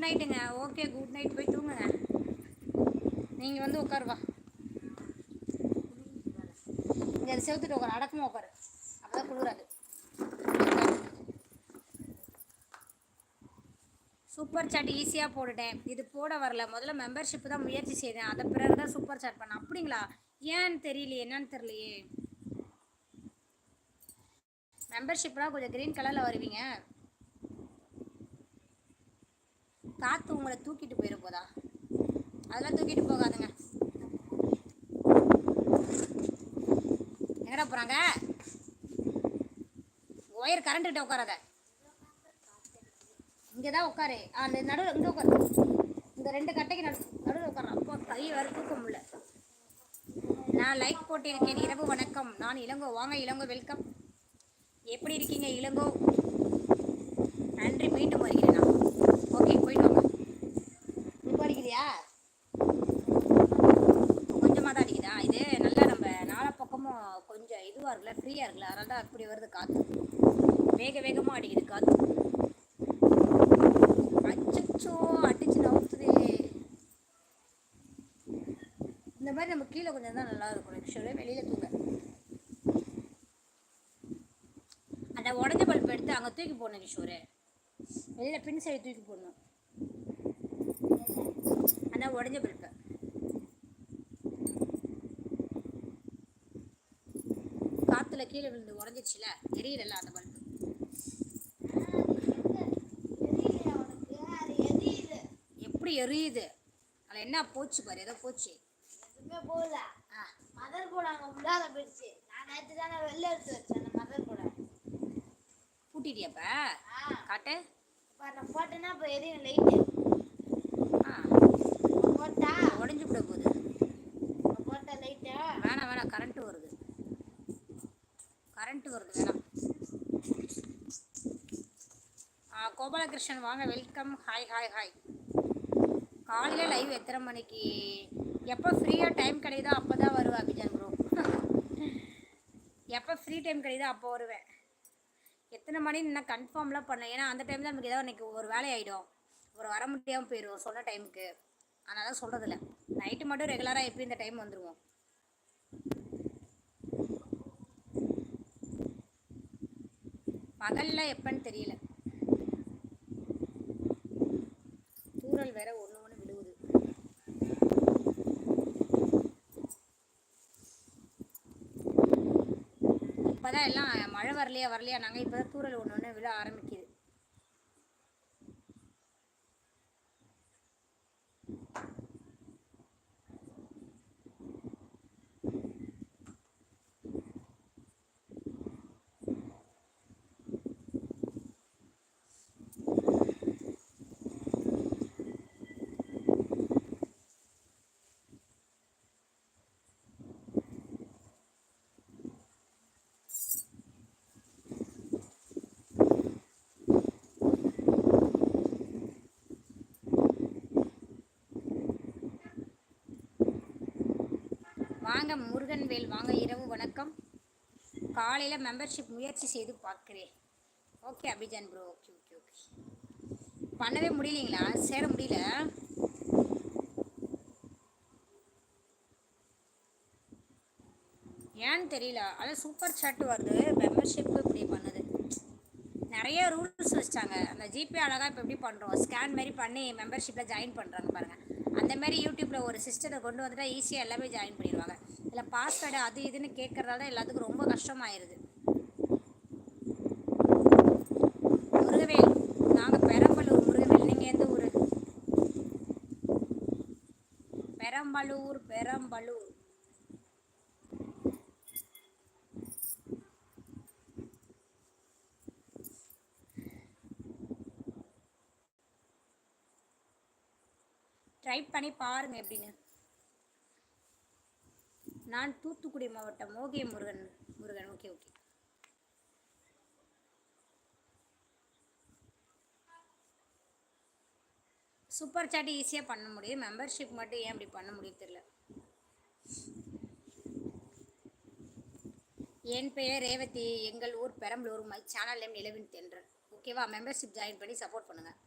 Good நைட்டுங்க okay good night போய் தூங்குங்க. நீங்கள் வந்து உட்காருவா இங்கே அது செவுத்துட்டு உட்காரு. அடக்கமாக உட்காரு. அப்போ தான் குளிராது சூப்பர் சாட் ஈஸியாக போட்டுட்டேன். இது போட வரல. முதல்ல மெம்பர்ஷிப் தான் முயற்சி செய்தேன். அதை பிறகு தான் சூப்பர் சாட் பண்ணேன். அப்படிங்களா? ஏன்னு தெரியலையே என்னன்னு தெரியலையே. மெம்பர்ஷிப்லாம் கொஞ்சம் க்ரீன் கலரில் வருவீங்க. காற்று உங்களை தூக்கிட்டு போயிட போதா? அதெல்லாம் தூக்கிட்டு போகாதுங்க. எங்கடா போகிறாங்க ஒயர் கரண்ட்டுக்கிட்ட உட்காராத. இங்கே தான் உட்காரு. ஆ, அந்த நடுவில் இங்கே உட்காரு. இந்த ரெண்டு கட்டைக்கு நடு நடுவில் உட்காரு. அப்போ கை வேறு தூக்க முடியல. நான் லைக் போட்டிருக்கேன். இரவு வணக்கம். நான் இளங்கோ வாங்க இளங்கோ வெல்கம் எப்படி இருக்கீங்க இளங்கோ நன்றி மீண்டும் வருகிறேன் நான் ஓகே போயிட்டு வாங்க இப்போ அடிக்குதியா கொஞ்சமாக தான் அடிக்குதா இது நல்லா நம்ம நாலா பக்கமும் கொஞ்சம் இதுவாக இருக்குல்ல ஃப்ரீயாக இருக்குல்ல அதனால தான் அப்படி வருது காற்று. வேக வேகமாக அடிக்குது காற்று. அச்சோ அடிச்சு நவுத்துதே. இந்த மாதிரி நம்ம கீழே கொஞ்சம் தான் நல்லா இருக்கும். ஆக்சுவலாக வெளியில் தூங்க. அந்த உடஞ்ச பல்ப் எடுத்து அங்கே தூக்கி போடணும் கிஷோரு. வெளியில் பின் சைடு தூக்கி போடணும். அந்த உடஞ்ச பல்பை காற்றுல கீழே விழுந்து உடஞ்சிச்சுல எரியல அந்த பல்பு. எப்படி எரியுது? அதில் என்ன போச்சு பாரு ஏதோ போச்சு. எதுவுமே போகல. ஆ. மதர் போர்டு அங்கே உள்ளாத போயிடுச்சு. நான் நேற்று தானே வெளில எடுத்து வச்சேன் அந்த மதர் போர்டை பூட்டிட்டியாப்ப ஆ. காட்டு. இப்போ நான் போட்டேன்னா இப்போ எரியும் லைட்டு கோபாலகிருஷ்ணன் வாங்க. வெல்கம் ஹாய் ஹாய் ஹாய் காலையில் லைவ் எத்தனை மணிக்கு? எப்போ ஃப்ரீயாக டைம் கிடையுதோ அப்போ தான் வருவேன் அபிஜான் ப்ரோ எப்போ ஃப்ரீ டைம் கிடையுதோ அப்போ வருவேன். எத்தனை மணின்னு நான் கன்ஃபார்ம்லாம் பண்ணேன் ஏன்னா அந்த டைம் தான் நமக்கு ஏதாவது இன்னைக்கு ஒரு வேலை ஆகிடும் ஒரு வர முடியாமல் போயிடும் சொன்ன டைமுக்கு அதனால தான் சொல்கிறதில்ல நைட்டு மட்டும் ரெகுலராக எப்பயும் இந்த டைம் வந்துடுவோம் பகலில் எப்பன்னு தெரியல தூரல் வேற ஒன்று ஒன்று விழுவுது இப்போதான் எல்லாம் மழை வரலையா வரலையா நாங்கள் இப்போ தான் தூரல் ஒன்று ஒன்று விழ ஆரம்பிக்குது. வாங்க முருகன்வேல் வாங்க இரவு வணக்கம். காலையில் மெம்பர்ஷிப் முயற்சி செய்து பார்க்குறேன். Okay Abhijan bro okay okay okay பண்ணவே முடியலைங்களா? சேர முடியல. ஏன்னு தெரியல. அதான் சூப்பர் சாட் வருது. மெம்பர்ஷிப் இப்படி பண்ணுது. நிறைய ரூல்ஸ் வச்சிட்டாங்க. அந்த ஜிபே அழகாக இப்போ எப்படி பண்ணுறோம் ஸ்கேன் மாதிரி பண்ணி மெம்பர்ஷிப்பில் ஜாயின் பண்ணுறாங்க பாருங்கள் அந்த மாதிரி யூடியூப்பில் ஒரு சிஸ்டத்தை கொண்டு வந்துட்டா ஈஸியாக எல்லாமே ஜாயின் பண்ணிடுவாங்க. இதில் பாஸ்வேர்டு அது இதுன்னு கேட்குறதால எல்லாத்துக்கும் ரொம்ப கஷ்டமாயிருது. முருகவேல் நாங்கள் பெரம்பலூர் முருகவேல். நீங்கள் எந்த ஊர்? பெரம்பலூர் பெரம்பலூர். ட்ரை பண்ணி பாருங்க எப்படின்னு. நான் தூத்துக்குடி மாவட்டம் okay Murugan Murugan. Okay okay super chat ஈஸியாக பண்ண முடியும் மெம்பர்ஷிப் மட்டும் ஏன் அப்படி பண்ண முடியும் தெரியல. என் பெயர் ரேவதி. எங்கள் ஊர் பெரம்பலூர். மை சேனல் நேம் நிலவின் தென்றல். ஓகேவா மெம்பர்ஷிப் ஜாயின் பண்ணி சப்போர்ட் பண்ணுங்கள்